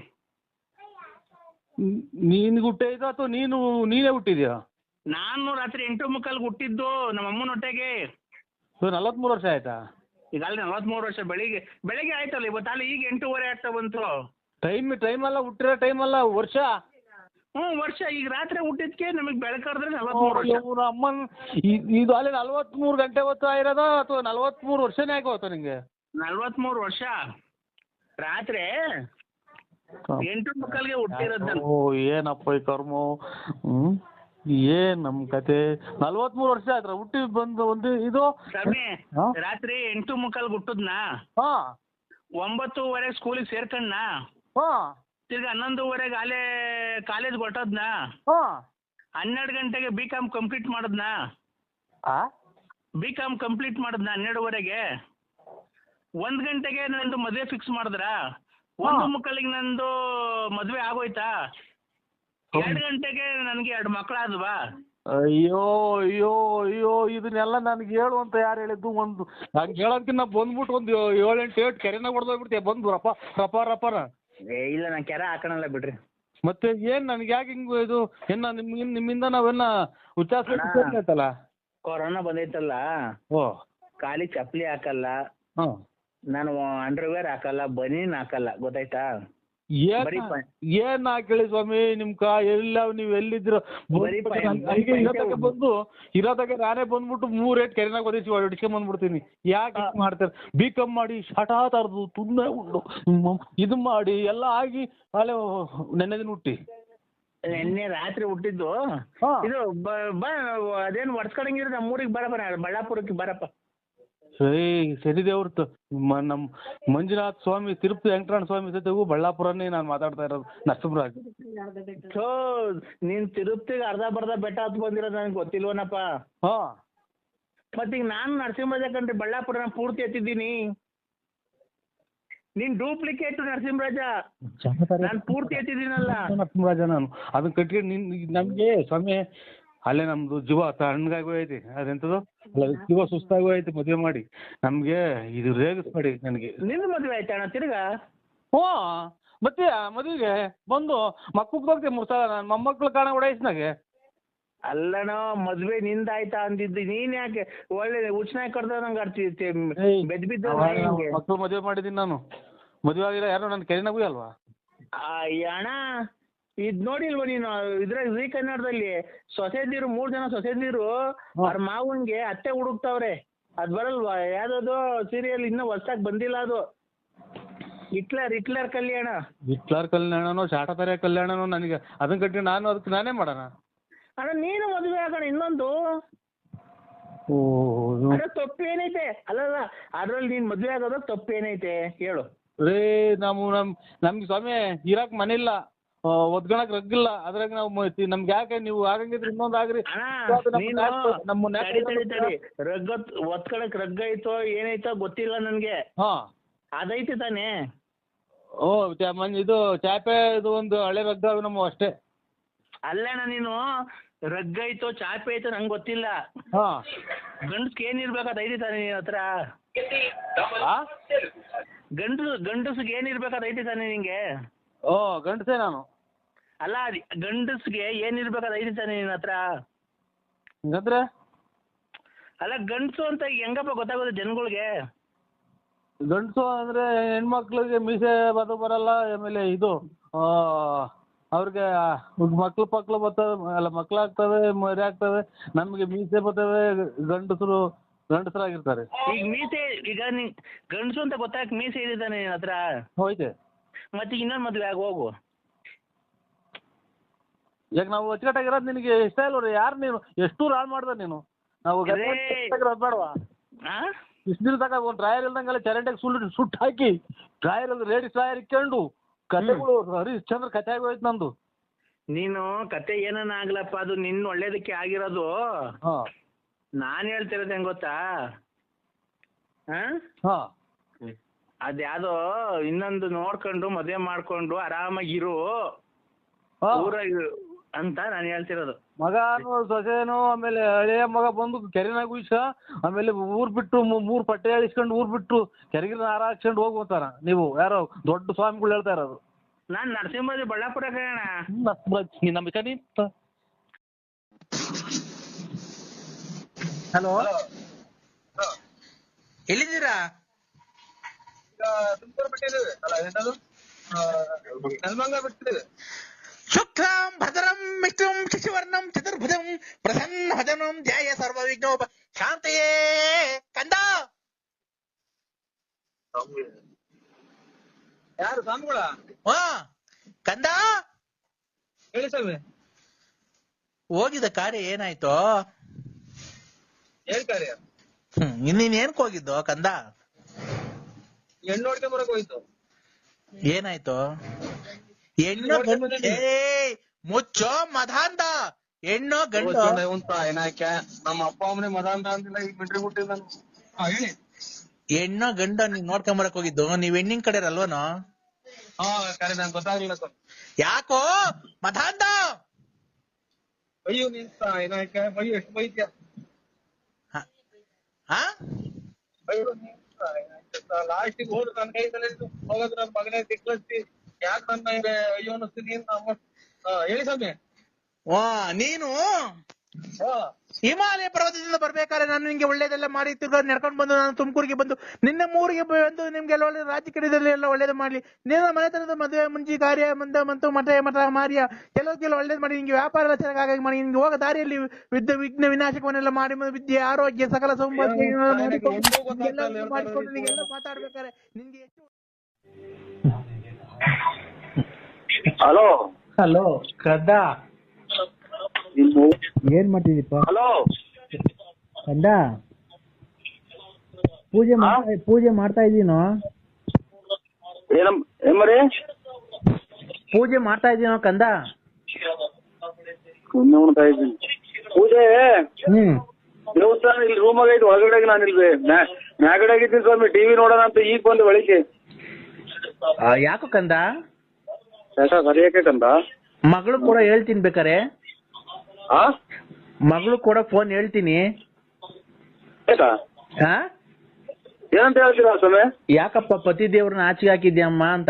ನೀನು ಹುಟ್ಟೈತೋ ಅಥವಾ ನೀನು ನೀನೇ ಹುಟ್ಟಿದ್ಯಾ? ನಾನು ರಾತ್ರಿ ಎಂಟು ಮುಕ್ಕಾಲ್ಗೆ ಹುಟ್ಟಿದ್ದು ನಮ್ಮ ಅಮ್ಮನ ಹೊಟ್ಟೆಗೆ. ನಲವತ್ಮೂರು ವರ್ಷ ಆಯ್ತಾ? ಈಗ ಅಲ್ಲಿ ನಲವತ್ಮೂರು ವರ್ಷ ಬೆಳಿಗ್ಗೆ ಬೆಳಿಗ್ಗೆ ಆಯ್ತಲ್ಲ ಇವತ್ತು ಅಲ್ಲಿ ಈಗ ಎಂಟೂವರೆ ಆಗ್ತಾ ಬಂತು. ಟೈಮ್ ಟೈಮ್ ಅಲ್ಲ ಹುಟ್ಟಿರೋ ಟೈಮ್ ಅಲ್ಲ ವರ್ಷ? ಹ್ಞೂ ವರ್ಷ. ಈಗ ರಾತ್ರಿ ಹುಟ್ಟಿದ್ಕೆ ನಮಗೆ ಬೆಳಕಾದ್ರೆ ನಲವತ್ಮೂರು ವರ್ಷ. ಇವ್ರ ಅಮ್ಮನ್ ಇದು ಅಲ್ಲಿ ನಲ್ವತ್ಮೂರು ಗಂಟೆ ಹೊತ್ತು ಆಗಿರೋದ ಅಥವಾ ನಲ್ವತ್ಮೂರು ವರ್ಷನೇ ಆಗೋತ ನಿಂಗೆ? ನಲ್ವತ್ಮೂರು ವರ್ಷ. ರಾತ್ರಿ ಎಂಟು ಮುಕ್ಕಾಲ್ಗೆ ಹುಟ್ಟಿರೋದು ನಾನು. ಓ ಏನಪ್ಪ ಈ ಕರ್ಮ? ಹ್ಮ್? ಏನ್ ನಮ್ ಕತೆ? ನಲ್ವತ್ಮೂರು ವರ್ಷ ಆಯ್ತ್ರ ಹುಟ್ಟಿ ಬಂದು ಒಂದು ಇದು? ಸ್ವಾಮಿ ಹಾ? ರಾತ್ರಿ ಎಂಟು ಮುಕ್ಕಾಲ್ ಹುಟ್ಟದ್ನ? ಹಾ. ಒಂಬತ್ತುವರೆ ಸ್ಕೂಲಿಗೆ ಸೇರ್ಕಣ್ಣ ಹಾ. ತಿರ್ಗಿ ಹನ್ನೊಂದುವರೆಗೆ ಅಲ್ಲೇ ಕಾಲೇಜ್ ಹೊಟ್ಟದ್ನ ಹಾ. ಹನ್ನೆರಡು ಗಂಟೆಗೆ ಬಿ ಕಾಮ್ ಕಂಪ್ಲೀಟ್ ಮಾಡದ್ನ? ಆ? ಬಿ ಕಾಮ್ ಕಂಪ್ಲೀಟ್ ಮಾಡದ್ನ ಹನ್ನೆರಡುವರೆಗೆ? ಒಂದ್ ಗಂಟೆಗೆ ನಂದು ಮದ್ವೆ ಫಿಕ್ಸ್ ಮಾಡಿದ್ರಾ? ಒಂದು ಮುಕ್ಕಾಲಿಗ್ ನಂದು ಮದ್ವೆ ಆಗೋಯ್ತಾ? ಎರಡು ಗಂಟೆಗೆ ನನಗೆ ಎರಡು ಮಕ್ಕಳಾದ್ವಾ ಅಯ್ಯೋ ಅಯ್ಯೋ ಅಯ್ಯೋ ಇದನ್ನೆಲ್ಲ ನನಗೆ ಹೇಳು ಅಂತ ಯಾರು ಹೇಳಿದ್ದು? ಒಂದು ಹಂಗೆ ಹೇಳೋದಕ್ಕಿಂತ ಬಂದ್ಬಿಟ್ಟು ಒಂದು ಏಳೆಂಟು ಏಟ್ ಕೆರೆನ ಹೊಡೆದೋಗ್ಬಿಡ್ತೀಯ? ಬಂದು ರಪ ರಪ ರಪಾರ ಏ ಇಲ್ಲ ನಾನು ಕೆರೆ ಹಾಕೋಣಲ್ಲ ಬಿಡ್ರಿ. ಮತ್ತೆ ಏನ್ ನನಗೆ ಯಾಕೆ ಹಿಂಗ್ ಇದು? ಇನ್ನ ನಿಮ್ಗೆ ನಿಮ್ಮಿಂದ ನಾವೆಲ್ಲ ಉಚ್ಚಾಸ ಕೊರೋನಾ ಬಂದೈತಲ್ಲ? ಓ. ಖಾಲಿ ಚಪ್ಪಲಿ ಹಾಕಲ್ಲ. ಹಾಂ. ನಾನು ಅಂಡರ್ವೇರ್ ಹಾಕಲ್ಲ ಬನೀನ್ ಹಾಕಲ್ಲ ಗೊತ್ತಾಯ್ತಾ? ಏನ್ ಏನ್ ಹಾಕೇಳಿ ಸ್ವಾಮಿ ನಿಮ್ ಕಾ ಎಲ್ಲ ನೀವ್ ಎಲ್ಲಿದ್ರು ಇರೋದಕ್ಕೆ ಬಂದು ಇರೋದಾಗ ನಾನೇ ಬಂದ್ಬಿಟ್ಟು ಮೂರ್ ರೇಟ್ ಕೆರೆನಾಗ ಒದಿಸಿ ಹೊಡಿಸ್ಕೊಂಡ್ ಬಂದ್ಬಿಡ್ತೀನಿ. ಯಾಕೆ ಮಾಡ್ತಾರೆ? ಬಿ ಕಮ್ ಮಾಡಿ ಶಟಾ ತರದು ತುಂಬ ಉಂಡು. ಇದು ಮಾಡಿ ಎಲ್ಲ ಆಗಿ ಅಲ್ಲೇ ನೆನ್ನೆ ದಿನ ಹುಟ್ಟಿ. ನಿನ್ನೆ ರಾತ್ರಿ ಹುಟ್ಟಿದ್ದು. ಇದು ಬ- ಅದೇನು ಒಡ್ಸ್ಕೊಳಂಗಿದ್ರೆ ನಮ್ಮ ಊರಿಗೆ ಬರಪ್ಪ ಬರ ಬಳ್ಳಾಪುರಕ್ಕೆ ಬರಪ್ಪ. ಸರಿ ಸರಿ ದೇವ್ರ ಮ- ನಮ್ ಮಂಜುನಾಥ ಸ್ವಾಮಿ ತಿರುಪತಿ ವೆಂಕಟರಮಣ ಸ್ವಾಮಿ ಜೊತೆಗೂ ಬಳ್ಳಾಪುರನೇ ನಾನು ಮಾತಾಡ್ತಾ ಇರೋದು ನರಸಿಂಹರಾಜ್. ಥೋ ನೀನ್ ತಿರುಪ್ತಿಗೆ ಅರ್ಧ ಬರ್ಧ ಬೆಟ್ಟ ಹತ್ ಬಂದಿರೋದು ನನಗೆ ಗೊತ್ತಿಲ್ವನಪ್ಪ. ಹಾ. ಮತ್ತೀಗ ನಾನು ನರಸಿಂಹರಾಜ ಕಂಡ್ರೆ ಬಳ್ಳಾಪುರನ ಪೂರ್ತಿ ಎತ್ತಿದ್ದೀನಿ. ನೀನ್ ಡೂಪ್ಲಿಕೇಟ್ ನರಸಿಂಹರಾಜ. ನಾನು ಪೂರ್ತಿ ಎತ್ತಿದ್ದೀನಲ್ಲ. ನರಸಿಂಹರಾಜ ನಾನು. ಅದನ್ನ ಕಟ್ಟಿ ನಿನ್ ನಮ್ಗೆ ಸ್ವಾಮಿ ಅಲ್ಲೇ ನಮ್ದು ಜೀವ ತಣ್ಣಗಾಗೂ ಐತಿ. ಅದೆಂತದು? ಅಲ್ಲ ಜೀವ ಸುಸ್ತಾಗೂ ಐತಿ ಮದುವೆ ಮಾಡಿ. ನಮ್ಗೆ ಇದು ರೇಗಿಸ್ಬೇಡಿ ನನಗೆ. ನಿನ್ನ ಮದುವೆ ಆಯ್ತಾ ಅಣ್ಣ ತಿರ್ಗಾ? ಹ್ಞೂ. ಮತ್ತೆ ಮದುವೆಗೆ ಬಂದು ಮಕ್ಕಳು ಬರ್ತೀವಿ ಮೂರು ಸಲ. ನನ್ನ ಮೊಮ್ಮಕ್ಳು ಕಾಣ ಓಡಾಯಿಸ್ನಾಗೆ ಅಲ್ಲಣ್ಣ ಮದ್ವೆ ನಿಂದಾಯ್ತಾ ಅಂದಿದ್ದು. ನೀನ್ ಯಾಕೆ ಒಳ್ಳೆ ಉಚ್ಚನಾಗಿ ಕಡ್ದ ನಂಗೆ ಆಡ್ತಿ ಬೆದ್ ಬಿದ್ದ ಮಕ್ಕಳು ಮದುವೆ ಮಾಡಿದ್ದೀನಿ ನಾನು. ಮದುವೆ ಆಗಿಲ್ಲ ಯಾರು ನನ್ನ ಕೆರೆನಾಗೂ ಅಲ್ವಾ? ಅಣ್ಣ ಇದ್ ನೋಡಿಲ್ವ ನೀನು ಇದ್ರಾಗ ಜೀ ಕನ್ನಡದಲ್ಲಿ ಸೊಸೆದಿರು ಮೂರ್ ಜನ ಸೊಸೆದಿರು ಅವ್ರ ಮಾವನ್ಗೆ ಅತ್ತೆ ಹುಡುಕ್ತಾವ್ರೆ. ಅದ್ ಬರಲ್ವಾ? ಯಾವ್ದದು ಸೀರಿಯಲ್ ಇನ್ನೂ ಹೊಸ್ದಾಗ್ ಬಂದಿಲ್ಲ ಅದು. Hitler Hitler Kalyana. ಹಿಟ್ಲರ್ ಕಲ್ಯಾಣನೋ ಶಾಟತಾರೆ ಕಲ್ಯಾಣನೋ ನನಗೆ ಅದನ್ನ ಕಟ್ಟಿ ನಾನು ಅದಕ್ಕೆ ನಾನೇ ಮಾಡೋಣ? ಅಣ್ಣ ನೀನು ಮದುವೆ ಆಗೋಣ ಇನ್ನೊಂದು. ತಪ್ಪು ಏನೈತೆ? ತಪ್ಪೇನೈತೆ ಅಲ್ಲಲ್ಲ ಅದ್ರಲ್ಲಿ ನೀನ್ ಮದ್ವೆ ತಪ್ಪು ಏನೈತೆ? ಹೇಳು. ರೇ ನಾವು ನಮ್ ನಮ್ಗೆ ಸ್ವಾಮಿ ಇರಕ್ ಮನೆ ಇಲ್ಲ. ರಗ್ ರಗ್ಗಿಲ್ಲ. ಅದ್ರಾಗ ನಾವು ನಮ್ಗೆ ಯಾಕೆ ನೀವು ಆಗಂಗಿದ್ರೆ ಇನ್ನೊಂದು ಆಗ್ರಿ. ನಮ್ಮ ನೀನು ತಡಿ ತಡಿ ತಡಿ. ರಗ್ಗ ಒತ್ಕೊಳಕ್ ರಗ್ಗ ಐತೋ ಏನೈತೋ ಗೊತ್ತಿಲ್ಲ ನನ್ಗೆ. ಹಾ. ಅದೈತೆ ತಾನೇ. ಓ ಇದು ಚಾಪೆ ಇದು ಒಂದು ಹಳೆ ರಗ್ಗ ನಮ್ಮ ಅಷ್ಟೇ. ಅಲ್ಲಣ್ಣ ನೀನು ರಗ್ಗ ಐತೋ ಚಾಪೆ ಐತೋ ನಂಗೆ ಗೊತ್ತಿಲ್ಲ. ಹಾ. ಗಂಡಸ್ಗೆ ಏನಿರ್ಬೇಕು ಅದೈತಿ ಐತಿ ತಾನೇ ನಿನ್ನ ಹತ್ರ? ಗಂಡಸು ಗಂಡಸ್ಗೆ ಏನಿರ್ಬೇಕು ಅದೈತಿ ಐತಿ ತಾನೇ ನಿಂಗೆ? ಓ ಗಂಡಸೇ ನಾನು. ಅಲ್ಲ ಅದ್ ಗಂಡಸ್ಗೆ ಏನಿರ್ಬೇಕು ಐದು ಐತಿ ತಾನೇ ನಿನ್ನ ಹತ್ರ. ಹಂಗಂದ್ರೆ? ಅಲ್ಲ ಗಂಡಸು ಅಂತ ಹೆಂಗಪ್ಪ ಗೊತ್ತಾಗೋದು ಜನಗಳಿಗೆ? ಗಂಡಸು ಅಂದ್ರೆ ಹೆಣ್ಮಕ್ಳಿಗೆ ಮೀಸೆ ಬದು ಬರಲ್ಲ ಆಮೇಲೆ ಇದು ಅವ್ರಿಗೆ ಮಕ್ಳು ಪಕ್ಳು ಬರ್ತವೆ ಅಲ್ಲ ಮಕ್ಳು ಆಗ್ತದೆ ಮರಿ ಆಗ್ತದೆ ನಮಗೆ ಮೀಸೆ ಬರ್ತದೆ ಗಂಡಸರು ಗಂಡಸರಾಗಿರ್ತಾರೆ. ಈಗ ಮೀಸೆ ಈಗ ನೀ ಗಂಡಸು ಅಂತ ಗೊತ್ತಾಗ ಮೀಸೆ ಇದೆ ತಾನೇ ನಿನ್ನ ಹತ್ರ? ಹೋಯ್ತೆ. ಮತ್ತೆ ಇನ್ನೊಂದು ಮದುವೆ ಆಗಿ ಹೋಗು. ಈಗ ನಾವು ಅಚ್ಚುಕಟ್ಟಾಗಿರೋದು ನಿನಗೆ ಇಷ್ಟ ಇಲ್ಲ ಯಾರು ನೀನು? ಎಷ್ಟು ಹಾಳು ಮಾಡ್ದೆ ನೀನು. ನಾವು. ಬೇಡವಾ ಇಷ್ಟು ದಿನ ತಗ ಒಂದು ಡ್ರಾಯರ್ ಇಲ್ದಂಗೆಲ್ಲ ಚರಂಡಿಗೆ ಸುಳ್ಳು ಸುಟ್ಟು ಹಾಕಿ ಡ್ರಾಯರ್ ಅಲ್ಲಿ ರೇಡಿ ಡ್ರಾಯರ್ ಇಕ್ಕೊಂಡು ಕತೆಗಳು ಹರಿಶ್ಚಂದ್ರ ಕತೆ ಆಗೋಯ್ತು ನಂದು. ನೀನು ಕತೆ ಏನನ್ನ ಆಗ್ಲಪ್ಪ ಅದು ನಿನ್ನ ಒಳ್ಳೇದಕ್ಕೆ ಆಗಿರೋದು. ಹಾ. ನಾನು ಹೇಳ್ತಿರೋದು ಹೆಂಗ್ ಗೊತ್ತಾ? ಆ? ಅದ್ಯಾವ್ದೋ ಇನ್ನೊಂದು ನೋಡ್ಕೊಂಡು ಮದುವೆ ಮಾಡ್ಕೊಂಡು ಆರಾಮಾಗಿರು. ಹಾ. ಊರಾಗ ಅಂತ ನಾನು ಹೇಳ್ತಿರೋದು. ಮಗನು ಸೊಸೆನು ಆಮೇಲೆ ಹಳೆಯ ಮಗ ಬಂದು ಕೆರೆನಾಗ ಉಯ್ಸ ಆಮೇಲೆ ಊರ್ ಬಿಟ್ಟು ಮೂ- ಮೂರ್ ಪಟ್ಟೆ ಇಸ್ಕೊಂಡು ಊರ್ ಬಿಟ್ಟು ಕೆರೆಗಿನ ಹಾರ ಹಾಕ್ಸ್ಕೊಂಡು ಹೋಗ್ಬೋತಾರ ನೀವು. ಯಾರೋ ದೊಡ್ಡ ಸ್ವಾಮಿಗಳು ಹೇಳ್ತಾ ಇರೋದು. ನಾನು ನರಸಿಂಹರಾಜ ಬಳ್ಳಾಪುರ ಕಣ ನಮ್ಮ ಚನಿ ಹಲೋ. ಎಲ್ಲಿದ್ದೀರಾ? ಶುಕ್ಲಾಂ ಭದ್ರಂ ಮಿತ್ರಂ ಶಶಿವರ್ಣಂ ಚತುರ್ಭುಜಂ ಪ್ರಸನ್ನ ಭಜನಂ ಧ್ಯಾಯ ಸರ್ವ ವಿಘ್ನೋಪ ಶಾಂತಯೇ ಕಂದ! ಯಾರು ಸ್ವಾಮಿಗಳ? ಹಾ ಕಂದ! ಹೇಳಿ ಸ್ವಾಮಿ. ಹೋಗಿದ ಕಾರ್ಯ ಏನಾಯ್ತು? ಏನ್ ಕಾರ್ಯ? ಹ್ಮ್ ಇನ್ನೇನ್ ಏನ್ಕ್ ಹೋಗಿದ್ದು ಕಂದ? ಹೆಣ್ಣು ನೋಡ್ಕೊಂಡ್ ಬರಕ್ ಹೋಯ್ತು. ಏನಾಯ್ತು? ಹೆಣ್ಣು ಗಂಡು ಏ ಮುಚ್ಚೋ ಮದಾಂತ ಹೆಣ್ಣು ಗಂಡು. ಏನಾಕೆ ನಮ್ಮ ಅಪ್ಪ ಅಮ್ಮನೆ ಮದ ಅಂತ ಅಂತಿಲ್ಲ ಈಗ ಬಿಟ್ರಿ ಬಿಟ್ಟಿಲ್ಲ ಹಾ ಹೇಳಿ. ಹೆಣ್ಣು ಗಂಡು ನೀವ್ ನೋಡ್ಕೊಂಡ್ ಬರಕ್ ಹೋಗಿದ್ದು. ನೀವ್ ಹೆಣ್ಣಿನ ಕಡೆ ಅಲ್ವನೋ? ಹಾ ಕರೆ ನಂಗೆ ಗೊತ್ತಾಗ್ಲಿಲ್ಲ ಸರ್. ಯಾಕೋ? ಮದಾಂತ ಅಯ್ಯೋ ನಿಂತ ಏನಾಯ್ಕ ಅಯ್ಯೋ ಎಷ್ಟು ಬೈತ್ಯ? ಹಾ ಹಾ? ಅಯ್ಯೋ ಲಾಸ್ಟಿಗೆ ಹೋದ್ರು ನನ್ನ ಕೈ ತಲೆ ಹೋಗೋದು ನನ್ನ ಮಗನೇ ಸಿಕ್ಕಳಿಸ್ತಿ ಯಾಕೆ ನನ್ನ ಅಯ್ಯೋ ಅನ್ನಿಸ್ತೀನಿ ಹೇಳಿ ಸ್ವಾಮಿ. ವಾ, ನೀನು ಹಿಮಾಲಯ ಪರ್ವತದಿಂದ ಬರ್ಬೇಕಾದ್ರೆ ನಾನು ನಿಮ್ಗೆ ಒಳ್ಳೇದೆಲ್ಲ ಮಾಡಿ ತಿರ್ಗಾ ನಡ್ಕೊಂಡು ಬಂದು ನಾನು ತುಮಕೂರಿಗೆ ಬಂದು ನಿನ್ನ ಮೂರಿಗೆ ಬಂದು ನಿಮ್ಗೆಲ್ಲ ಒಳ್ಳೆ ರಾಜ್ಯ ಕಡೆದಲ್ಲಿ ಎಲ್ಲ ಒಳ್ಳೇದು ಮಾಡ್ಲಿ. ನಿನ್ನ ಮನೆತನದ ಮದುವೆ ಮುಂಚಿ ಕಾರ್ಯ ಮಂದ ಮಂತು ಮಠ ಮಠ ಕೆಲವು ಕೆಲವಕ್ಕೆಲ್ಲ ಒಳ್ಳೇದು ಮಾಡಿ ನಿಮ್ಗೆ ವ್ಯಾಪಾರ ಎಲ್ಲ ಚೆನ್ನಾಗಿ ಮಾಡಿ. ನಿಮ್ಗೆ ಹೋಗ ದಾರಿಯಲ್ಲಿ ವಿದ್ಯ ವಿಘ್ನ ವಿನಾಶಕವನ್ನೆಲ್ಲ ಮಾಡಿ ವಿದ್ಯೆ ಆರೋಗ್ಯ ಸಕಲ ಸಂಬಂಧ ಮಾಡಿಕೊಂಡು ಮಾತಾಡ್ಬೇಕಾದ್ರೆ ನಿಮ್ಗೆ ಹಲೋ. ಹಲೋ ಕದ ಏನ್ ಮಾಡ್ತಿದ್ದೀಪ ಹಲೋ. ಕಂದ? ಪೂಜೆ ಮಾಡ್ತಾ ಪೂಜೆ ಮಾಡ್ತಾ ಇದೀನೋ ಏನಮ್ ಏಮರಿ ಪೂಜೆ ಮಾಡ್ತಾ ಇದೀನೋ ಕಂದ? ಇದ್ದೀನಿ. ಪೂಜೆ ಹ್ಮ್. ದೇವಸ್ಥಾನ ಇಲ್ಲಿ ರೂಮ್ ಆಗೈತೆ ಒಳಗಡೆ ನಾನು ಇಲ್ಲಿ ಮ್ಯಾಗಡೆ ಆಗಿದ್ದೀನಿ ಸ್ವಾಮಿ ಟಿವಿ ನೋಡೋಣ ಅಂತ ಈಗ ಬಂದು ಬೆಳಿಗ್ಗೆ. ಆ, ಯಾಕೋ ಕಂದ? ಯಾಕ ಕಂದ? ಮಗಳು ಕೂಡ ಹೇಳ್ತೀನಿ ಬೇಕಾರೆ. ಆ? ಮಗಳು ಕೂಡ ಫೋನ್ ಹೇಳ್ತೀನಿ. ಆಯ್ತಾ? ಹಾ ಏನಂತ ಹೇಳ್ತೀರಾ ಸ್ವಾಮಿ? ಯಾಕಪ್ಪ ಪತಿ ದೇವ್ರನ್ನ ಆಚೆಗೆ ಹಾಕಿದ್ಯಮ್ಮ ಅಂತ?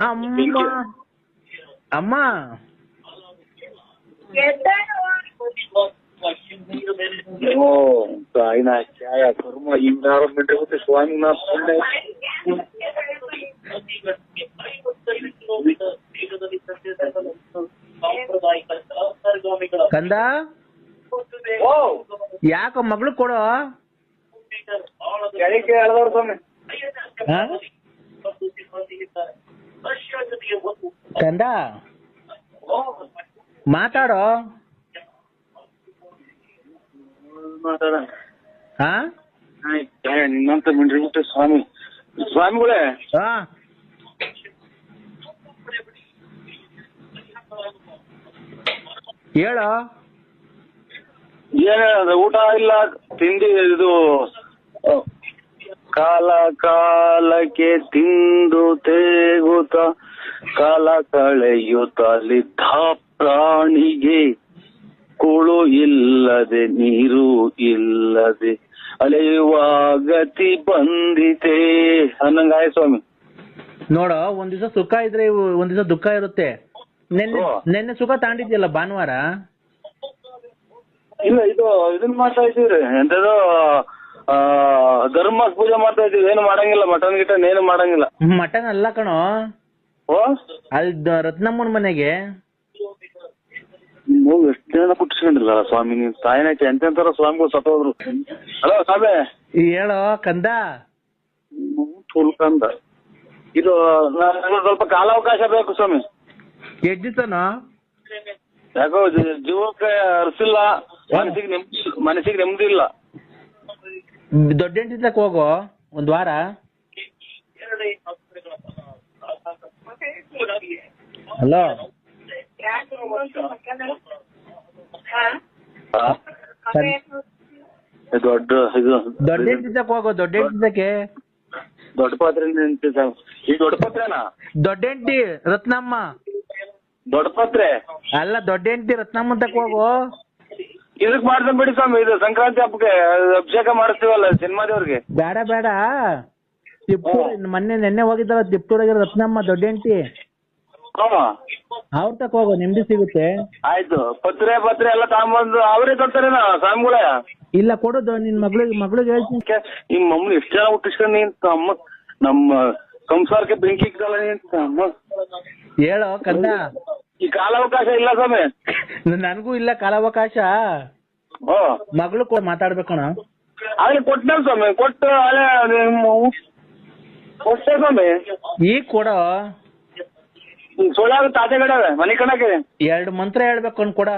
ಅಮ್ಮ ಅಮ್ಮ. ಓ ಕಂದ? ಯಾಕ ಮಗಳು ಕೊಡೋ? ಕಂದ? ಮಾತಾಡೋ ಮಾತಾಡ ಹಾ ಛಾಯ ನಿನ್ನಂತ ಮಿಂಡ್ರಿ ಸ್ವಾಮಿ? ಸ್ವಾಮಿಗಳೇ? ಹೇಳೋ. ಏನ ಊಟ ಇಲ್ಲ ತಿಂಡಿ ಇದು ಕಾಲ ಕಾಲಕ್ಕೆ ತಿಂದು ತೇಗುತ್ತ ಕಾಲ ಕಳೆಯುತ್ತಲಿದ್ದ ಪ್ರಾಣಿಗೆ. ಕುಳು ಇಲ್ಲದೆ ನೀರು ಇಲ್ಲದೆ ಅಲೆಯುವ ಗತಿ ಬಂದಿತೆ ಅನ್ನಂಗಾಯ ಸ್ವಾಮಿ. ನೋಡ ಒಂದ್ ದಿವಸ ಸುಖ ಇದ್ರೆ ಇವು- ಒಂದ್ ದಿವಸ ದುಃಖ ಇರುತ್ತೆ. ನಿನ್ನೆ. ನೆನ್ನೆ ಸುಖ ತಾಂಡಿದ್ಯಲ್ಲ ಭಾನುವಾರ? ಇಲ್ಲ ಇದು ಇದನ್ನ ಮಾಡ್ತಾ ಇದ್ದೀವ್ರಿ. ಎಂತದೋ ಧರ್ಮ ಪೂಜೆ ಮಾಡ್ತಾ ಇದೀವಿ ಏನು ಮಾಡಂಗಿಲ್ಲ ಮಟನ್ ಗಿಟನ್ ಏನು ಮಾಡಂಗಿಲ್ಲ. ಮಟನ್ ಅಲ್ಲ ಕಣೋ. ಅಲ್ಲಿ ರತ್ನಮ್ಮನ ಮನೆಗೆ. ಜನ ಕುಟ್ಟಿಸ್ಕೊಂಡಿಲ್ಲ ಸ್ವಾಮಿ ನೀವು ತಾಯಿನಾಯ್ತು ಎಂತೆಂತಾರ ಸ್ವಾಮಿಗಳು ಸತ್ತೋದ್ರು? ಹಲೋ ಸ್ವಾಮಿ. ಹೇಳೋ ಕಂದ? ತುಲ್ಕಂದ ಇದು ನನಗೆ ಸ್ವಲ್ಪ ಕಾಲಾವಕಾಶ ಬೇಕು ಸ್ವಾಮಿ. ದಿವಸನೋ ಯಾಕೋ ಜೀ- ಜೀವಕ್ಕೆ ಅರ್ಸಿಲ್ಲ. ಮನಸ್ಸಿಗೆ ನೆಮ್ಮದಿ ಮನಸ್ಸಿಗೆ ನೆಮ್ಮದಿ ಇಲ್ಲ. ದೊಡ್ಡ ಹೆಂಡತಿ ಹೋಗೋ ಒಂದ್ ವಾರ. ಹಲೋ? ಇದು ದೊಡ್ಡ ಇದು ದೊಡ್ಡ ಹೆಂಡತಿ ಹೋಗೋ ದೊಡ್ಡ ದೊಡ್ಡ ಪಾತ್ರೆ ಈ ದೊಡ್ಡ ಪಾತ್ರೆನಾ? ದೊಡ್ಡ ರತ್ನಮ್ಮ. ದೊಡ್ಡ ಪಾತ್ರೆ? ಅಲ್ಲ ದೊಡ್ಡ ಹೆಂಡತಿ ರತ್ನಮ್ಮ ತಕ ಹೋಗು. ಇದಕ್ ಮಾಡ್ತಾನೆ ಬಿಡಿ ಸ್ವಾಮಿ ಇದು ಸಂಕ್ರಾಂತಿ ಹಬ್ಬಕ್ಕೆ ಅಭಿಷೇಕ ಮಾಡಿಸ್ತೀವಲ್ಲ ಸಿನಿಮಾ ದೇವ್ರಿಗೆ ಬೇಡ ಬೇಡ. ತಿಪ್ಪೂರ್ ಮೊನ್ನೆ ನೆನ್ನೆ ಹೋಗಿದ್ದಲ್ಲ ತಿಪ್ಪೂರಾಗಿರೋ ರತ್ನಮ್ಮ ದೊಡ್ಡ ಹೆಂಡತಿ ಹಾ ಅವ್ರ ತಕ ಹೋಗೋ ನೆಮ್ಮದಿ ಸಿಗುತ್ತೆ. ಆಯ್ತು. ಪತ್ರೆ ಪತ್ರೆ ಎಲ್ಲ ತಗೊಂಬಂದು ಅವರೇ ಕೊಡ್ತಾರೆ ಸ್ವಾಮಿಗಳೇ? ಇಲ್ಲ ಕೊಡೋದು. ನಿನ್ ಮಗಳಿಗೆ ಮಗಳಿಗೆ ಹೇಳ್ತೀನಿ. ಕೆ- ನಿಮ್ಮ ಮಮ್ಮನ ಎಷ್ಟು ಜನ ಹುಟ್ಟಿಸ್ಕೊಂಡು ನಿಂತ ಅಮ್ಮ ನಮ್ಮ ಸಂಸಾರಕ್ಕೆ ಬೆಂಕಿ ಇಕ್ಕಲ್ಲ ನಿಂತ ಅಮ್ಮ? ಹೇಳೋ ಕಂದ. ಈ ಕಾಲಾವಕಾಶ ಇಲ್ಲ ಸ್ವಾಮಿ. ನನಗೂ ಇಲ್ಲ ಕಾಲಾವಕಾಶ. ಓ ಮಗಳು ಕೂಡ ಮಾತಾಡ್ಬೇಕಣ ಅಲ್ಲಿ ಕೊಟ್ಟ ಸ್ವಾಮಿ. ಕೊಟ್ಟು ಅಲ್ಲೇ ನಿಮ್ಮ ಕೊಟ್ಟೆ ಸ್ವಾಮಿ. ಈಗ ಕೊಡೋ. ಸೊಳ್ಳೆ ತಾತೆಗಡವೆ ಮನೆ ಕಣಕ್ಕೆ. ಎರಡು ಮಂತ್ರ ಹೇಳ್ಬೇಕು ಅನ್ ಕೂಡ.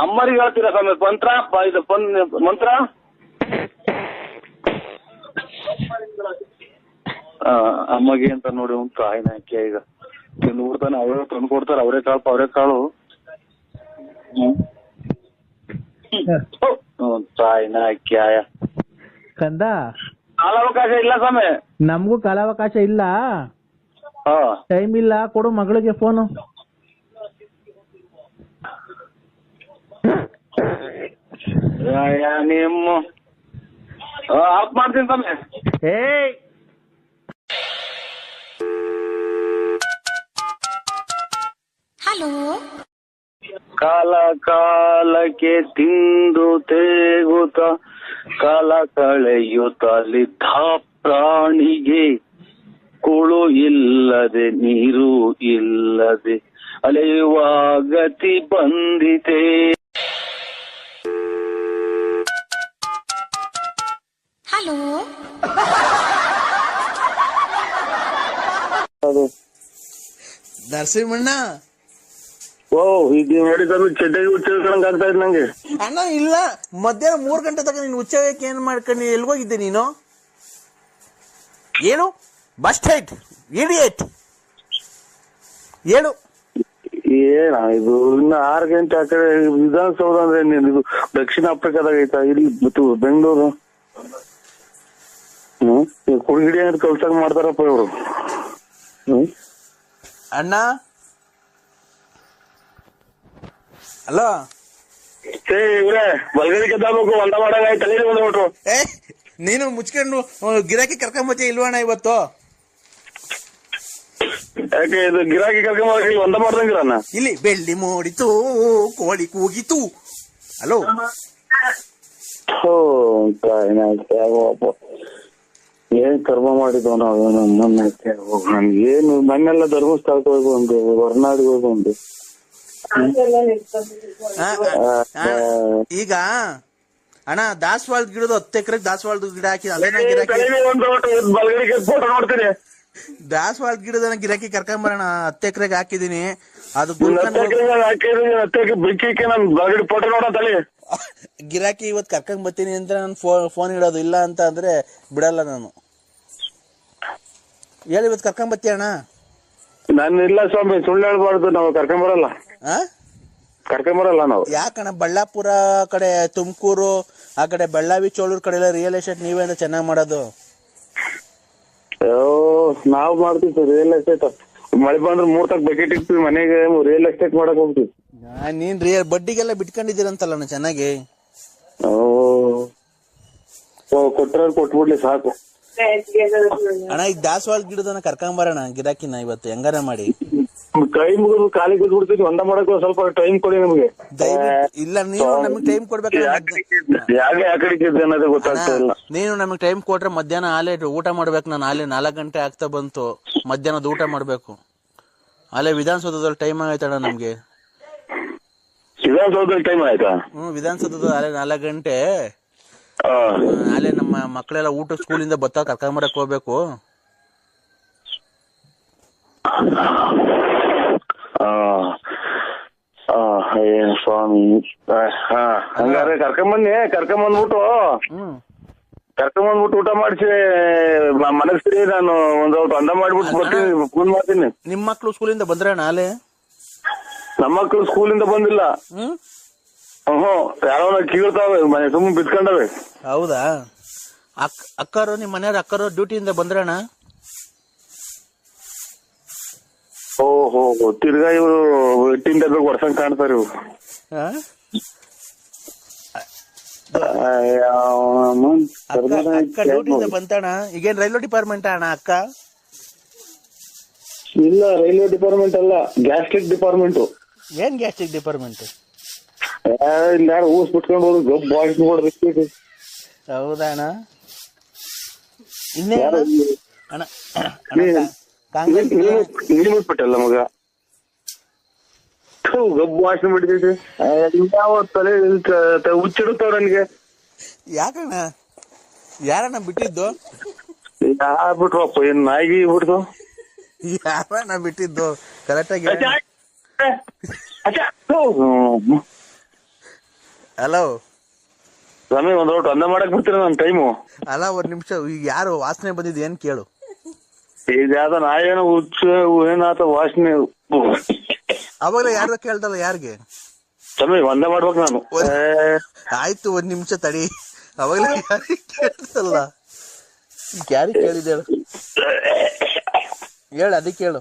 ಅಮ್ಮರಿಗೆ ಹೇಳ್ತೀರಾ ಸ್ವಾಮಿ ಮಂತ್ರ ಪ- ಇದು ಪನ್ ಮಂತ್ರ? ಆ, ಅಮ್ಮಗೆ ಅಂತ ನೋಡಿ ಆಯ್ನ ಅಕ್ಕಿ ಈಗ. ತಿಂದು ಬಿಡ್ತಾನೆ ಅವರೇ ತಂದು ಕೊಡ್ತಾರೆ ಅವರೇ ಕಾಳು ಅವರೇ ಕಾಳು. ಹ್ಮ್. ಹ್ಮ್, ಅಕ್ಕಿ ಆಯ. ಕಂದ ಕಾಲಾವಕಾಶ ಇಲ್ಲ ಸ್ವಾಮಿ. ನಮಗೂ ಕಾಲಾವಕಾಶ ಇಲ್ಲ. ಹಾ. ಟೈಮ್ ಇಲ್ಲ ಕೊಡು ಮಗಳಿಗೆ ಫೋನು ನಿಮ್ಮ ಆಫ್ ಮಾಡ್ತೀನಿ ಸ್ವಾಮಿ. ಏಯ್! ಹಲೋ? ಕಾಲ ಕಾಲಕ್ಕೆ ತಿಂದು ತೇಗುತ್ತ ಕಾಲ ಕಳೆಯುತ್ತಲಿದ್ದ ಪ್ರಾಣಿಗೆ ಕುಳು ಇಲ್ಲದೆ ನೀರು ಇಲ್ಲದೆ ಅಲೆಯುವ ಗತಿ ಬಂದಿತೆ. ಹಲೋ? ನರಸಿಂಹಣ್ಣ? ಓ ಈಗ ನೋಡಿದ್ರು ಚೆಡ್ಡಾಗಿ ಹುಚ್ಚಿಡ್ಕೊಂಡ್ ಆಗ್ತಾ ಇದ್ ನಂಗೆ. ಅಣ್ಣ ಇಲ್ಲ. ಮಧ್ಯಾಹ್ನ ಮೂರ್ ಗಂಟೆ ತನಕ ನೀನು ಹುಚ್ಚಾಗಕ್ಕೆ ಏನ್ ಮಾಡ್ಕೊಂಡು? ಎಲ್ಗೋಗಿದ್ದೆ ನೀನು? ಏನು? ಬಸ್ ಸ್ಟೈಟ್ ಇಡಿಯೇಟ್ ಹೇಳು. ಏನ ಇದು ಇನ್ನ ಆರು ಗಂಟೆ ಆ ಕಡೆ ವಿಧಾನಸೌಧ ಅಂದ್ರೆ ಇದು ದಕ್ಷಿಣ ಆಫ್ರಿಕಾದಾಗ ಐತಾ? ಇಲ್ಲಿ ಮತ್ತು ಬೆಂಗಳೂರು. ಹ್ಮ್? ಕುಡಿಗಿಡಿ ಅಂತ ಕಲ್ಸಂಗ್ ಮಾಡ್ತಾರಪ್ಪ ಇವ್ರು? ಹ್ಮ್? ಅಣ್ಣ ಹಲೋ? ಏ ಇವ್ರೆ ಬಲ್ಗಡಿ ಕೆದ್ದಾಬೇಕು ಒಂದ ಮಾಡಂಗ ತಲೆ ಬಂದ್ಬಿಟ್ರು ಏ ನೀನು ಮುಚ್ಕೊಂಡು ಗಿರಾಕಿ ಕರ್ಕೊಂಬತ್ತಿ ಇಲ್ವಣ್ಣ ಇವತ್ತು? ಯಾಕೆ ಇದು ಗಿರಾಕಿ ಒಂದ ಮಾಡ್ದಂಗಿರಣ್ಣ ಇಲ್ಲಿ ಬೆಳ್ಳಿ ಮೂಡಿತು ಕೋಳಿ ಕೂಗಿತು. ಹಲೋ? ಏನ್ ಕರ್ಮ ಮಾಡಿದ್ವು ನಾವು? ನಮ್ಮನ್ನ ನನ್ಗೆ ಏನು ಮನೆಲ್ಲ ಧರ್ಮಸ್ಥಳಕ್ಕೆ ಹೋಗಿ ಒಂದು ಹೊರನಾಡಿಗೆ ಹೋಗಿ ಒಂದು ಈಗ ಅಣ್ಣ ದಾಸವಾಳದ ಗಿಡದ ಹತ್ತು ಎಕರೆ ದಾಸವಾಳದ ಗಿಡ ಹಾಕಿ ಗಿರಾಕಿ ದಾಸವಾಳದ ಗಿಡದ ಗಿರಾಕಿ ಕರ್ಕೊಂಬರೋಣ ಹತ್ತು ಎಕರೆಗೆ ಹಾಕಿದೀನಿ. ಅದು ಗಿರಾಕಿ ಇವತ್ತು ಕರ್ಕೊಂಡ್ ಬರ್ತೀನಿ ಅಂತ ನಾನು ಫೋನ್ ಇಡೋದು ಇಲ್ಲ ಅಂತ ಅಂದ್ರೆ ಬಿಡಲ್ಲ ನಾನು. ಹೇಳಿ ಇವತ್ತು ಕರ್ಕೊಂಡ್ ಬರ್ತೀಯ ಅಣ್ಣ? ನಾನು ಇಲ್ಲ ಸ್ವಾಮಿ ಸುಳ್ಳು ಹೇಳ್ಬಾರ್ದು ನಾವು ಕರ್ಕೊಂಬರಲ್ಲ ಆ? ಕರ್ಕೊಂಬರಲ್ಲ ನಾವು. ಯಾಕಣ್ಣ ಬಳ್ಳಾಪುರ ಕಡೆ ತುಮಕೂರು ಆ ಕಡೆ ಬಳ್ಳಾವಿ ಚೋಳೂರ್ ಕಡೆ ಎಲ್ಲ ರಿಯಲ್ ಎಸ್ಟೇಟ್ ನೀವೇನ ಅಂದ್ರೆ ಚೆನ್ನಾಗಿ ಮಾಡೋದು? ಓ ನಾವ್ ಮಾಡ್ತೀವಿ ಸರ್ ರಿಯಲ್ ಎಸ್ಟೇಟ್ ಮಳೆ ಬಂದ್ರೆ ಮೂರ್ ತಕ್ ಬಕೆಟ್ ಇಡ್ತೀವಿ ಮನೆಗೆ ರಿಯಲ್ ಎಸ್ಟೇಟ್ ಮಾಡಕ್ ಹೋಗ್ತೀವಿ. ಆ, ನೀನ್ ರಿಯಲ್ ಬಡ್ಡಿಗೆಲ್ಲ ಬಿಟ್ಕೊಂಡಿದ್ದೀರಂತಲ್ಲ ಅಣ್ಣ ಚೆನ್ನಾಗಿ. ಕೊಟ್ರ ಕೊಟ್ಬಿಡ್ಲಿ ಸಾಕು. ಅಣ್ಣ ಈಗ ದಾಸವಾಳ ಗಿಡದನ್ನ ಕರ್ಕೊಂಬರೋಣ ಗಿರಾಕಿನ ಇವತ್ತು ಹೆಂಗಾರ ಮಾಡಿ? ಕೈ ಮುಗಿದು ಕಾಲಿ ಬಿದ್ಬಿಡ್ತೀವಿ ಒಂದ ಮಾಡಕ್ ಸ್ವಲ್ಪ ಟೈಮ್ ಕೊಡಿ ನಮ್ಗೆ. ದಯವಿಟ್ಟು ಇಲ್ಲ ನೀವು ನಮಗೆ ಟೈಮ್ ಕೊಡ್ಬೇಕು ಯಾಕೆ ಅನ್ನೋದು ಗೊತ್ತಾಗ್ತಾ ಇಲ್ಲ. ನೀನು ನಮಗೆ ಟೈಮ್ ಕೊಟ್ರೆ ಮಧ್ಯಾಹ್ನ ಆಲೆ ಊಟ ಮಾಡ್ಬೇಕು ನಾನು ಆಲೆ ನಾಲ್ಕು ಗಂಟೆ ಆಗ್ತಾ ಬಂತು ಮಧ್ಯಾಹ್ನದ ಊಟ ಮಾಡ್ಬೇಕು. ಅಲ್ಲೇ ವಿಧಾನಸೌಧದಲ್ಲಿ ಟೈಮ್ ಆಗೈತಣ್ಣ ನಮ್ಗೆ. ವಿಧಾನಸೌಧದಲ್ಲಿ ಟೈಮ್ ಆಯ್ತಾ? ಹ್ಮ್ ವಿಧಾನಸೌಧದ ಆಲೆ ನಾಲ್ಕು ಗಂಟೆ. ಅಲ್ಲೇ ನಮ್ಮ ಮಕ್ಕಳೆಲ್ಲ ಊಟ ಸ್ಕೂಲಿಂದ ಬತ್ತ ಕರ್ಕೊಂಬರಕ್ ಹೋಗ್ಬೇಕು ಆ, ಏನ್ ಸ್ವಾಮಿ. ಹಂಗಾರೆ ಕರ್ಕೊಂಬನ್ನಿ ಕರ್ಕೊಂಬಂದ್ಬಿಟ್ಟು. ಹ್ಮ್. ಕರ್ಕೊಂಬಂದ್ಬಿಟ್ಟು ಊಟ ಮಾಡಿಸಿ ಮನಸ್ಸಿರಿ ನಾನು ಒಂದ್ ಸ್ವಲ್ಪ ಅಂದ ಮಾಡ್ಬಿಟ್ಟು ಬರ್ತೀನಿ ಫೋನ್ ಮಾಡ್ತೀನಿ. ನಿಮ್ ಮಕ್ಳು ಸ್ಕೂಲಿಂದ ಬಂದ್ರೆ ನಾಳೆ ನಮ್ಮ ಮಕ್ಳು ಸ್ಕೂಲಿಂದ ಬಂದಿಲ್ಲ. ಹ್ಮ್. ಹ್ಞೂ ಯಾರೋ ಕೀಳ್ತಾವೆ ಮನೆ ಸುಮ್ಮನೆ ಬಿದ್ಕೊಂಡವೆ ಹೌದಾ? ಅಕ್ ಅಕ್ಕರು ನಿಮ್ ಮನೆಯವ್ರ ಅಕ್ಕರು ಡ್ಯೂಟಿಯಿಂದ ಬಂದ್ರಣ್ಣ? ಓಹೋ ತಿರ್ಗಾ ಇವರು ಎಟ್ಟಿನ ಡಬ್ಬೆ ಹೊಡ್ಸಂಗ್ ಕಾಣ್ತಾರೆ ಇವ್ರು. ಅಕ್ಕ ಡ್ಯೂಟಿಯಿಂದ ಬಂತಣ್ಣ ಈಗೇನ್ ರೈಲ್ವೆ ಡಿಪಾರ್ಟ್ಮೆಂಟ್ ಅಣ್ಣ ಅಕ್ಕ? ಇಲ್ಲ ರೈಲ್ವೆ ಡಿಪಾರ್ಟ್ಮೆಂಟ್ ಅಲ್ಲ ಗ್ಯಾಸ್ಟ್ರಿಕ್ ಡಿಪಾರ್ಟ್ಮೆಂಟ್. ಏನ್ ಗ್ಯಾಸ್ಟ್ರಿಕ್ ಡಿಪಾರ್ಟ್ಮೆಂಟ್? ಇಲ್ಲ ಯಾರು ಊಸ್ ಬಿಟ್ಕೊಂಡು ಹೋದ್ರು ಗಬ್ ಬಾಯ್ಸ್ ನೋಡ್ಬೇಕು ಹೌದಾ ಅಣ್ಣ? ಇನ್ನೇ ಅಣ್ಣ. ಕಾಂಗ್ರೆಸ್ ಬಿಟ್ಬಿಟ್ಟಲ್ಲ ಮಗ? ಗಬ್ಬು ಗಬ್ ವಾಸನೆ ಬಿಡ್ತೈತಿ ಯಾವ ತಲೆ ಹುಚ್ಚಿಡುತ್ತವ್ರ ನನಗೆ. ಯಾಕಣ್ಣ? ಯಾರಣ್ಣ ಬಿಟ್ಟಿದ್ದು? ಬಿಟ್ರಪ್ಪ ಏನ್ ನಾಯಿಗೆ ಬಿಡ್ದು ಯಾರಣ್ಣ ಬಿಟ್ಟಿದ್ದು? ಕರೆಕ್ಟಾಗಿ ಹಲೋ ಸ್ವಾಮಿ ಒಂದ್ ಔಟ್ ಅಂದ ಮಾಡಕ್ ಬಿಡ್ತೀರ ನನ್ ಟೈಮು ಅಲ್ಲ ಒಂದ್ ನಿಮಿಷ ಈಗ ಯಾರು ವಾಸನೆ ಬಂದಿದ್ದು ಏನ್ ಕೇಳು. ಈಗ ಯಾವ್ದ ನಾಯೇನೋ ಹುಚ್ಚ ಏನಾತ ವಾಸನೆ ಅವಾಗಲೇ ಯಾರ ಕೇಳ್ದಲ್ಲ ಯಾರಿಗೆ ಸಮಯ ಒಂದ ಮಾಡ್ಬೇಕು ನಾನು ಆಯ್ತು ಒಂದ್ ನಿಮಿಷ ತಡಿ ಅವಾಗಲೇ ಯಾರಿಗೆ ಕೇಳ್ದಲ್ಲ ಯಾರಿಗೆ ಕೇಳಿದೆ ಹೇಳು ಅದಕ್ಕೆ ಹೇಳು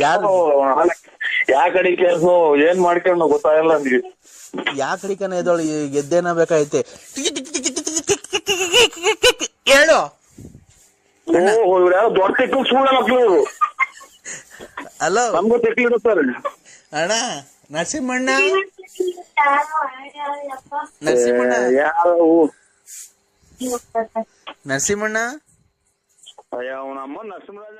ಯಾರು ಯಾ ಕಡೆ ಕೆಲಸ ಏನ್ ಮಾಡ್ಕೊಂಡು ಗೊತ್ತಾಗಲ್ಲ ನನಗೆ ಯಾ ಕಡಿಕನ ಎದೋಳು ಗೆದ್ದೇನ ಬೇಕಾಯ್ತೆ ಹೇಳು ದೊಡ್ಡ ತೆಕ್ಕು ಸುಳ್ಳ ಮಕ್ಕಳು ಇವ್ರು. ಹಲೋ. ನಮ್ಗೂ ತೆಕ್ಲು ಇರುತ್ತಾರೆ ಅಣ್ಣ ನರಸಿಂಹಣ್ಣ. ನರಸಿಂಹಣ್ಣ. ಯಾರು ನರಸಿಂಹಣ್ಣ. ಅಯ್ಯ ಅವನ ಅಮ್ಮ ನರಸಿಂಹರಾಜ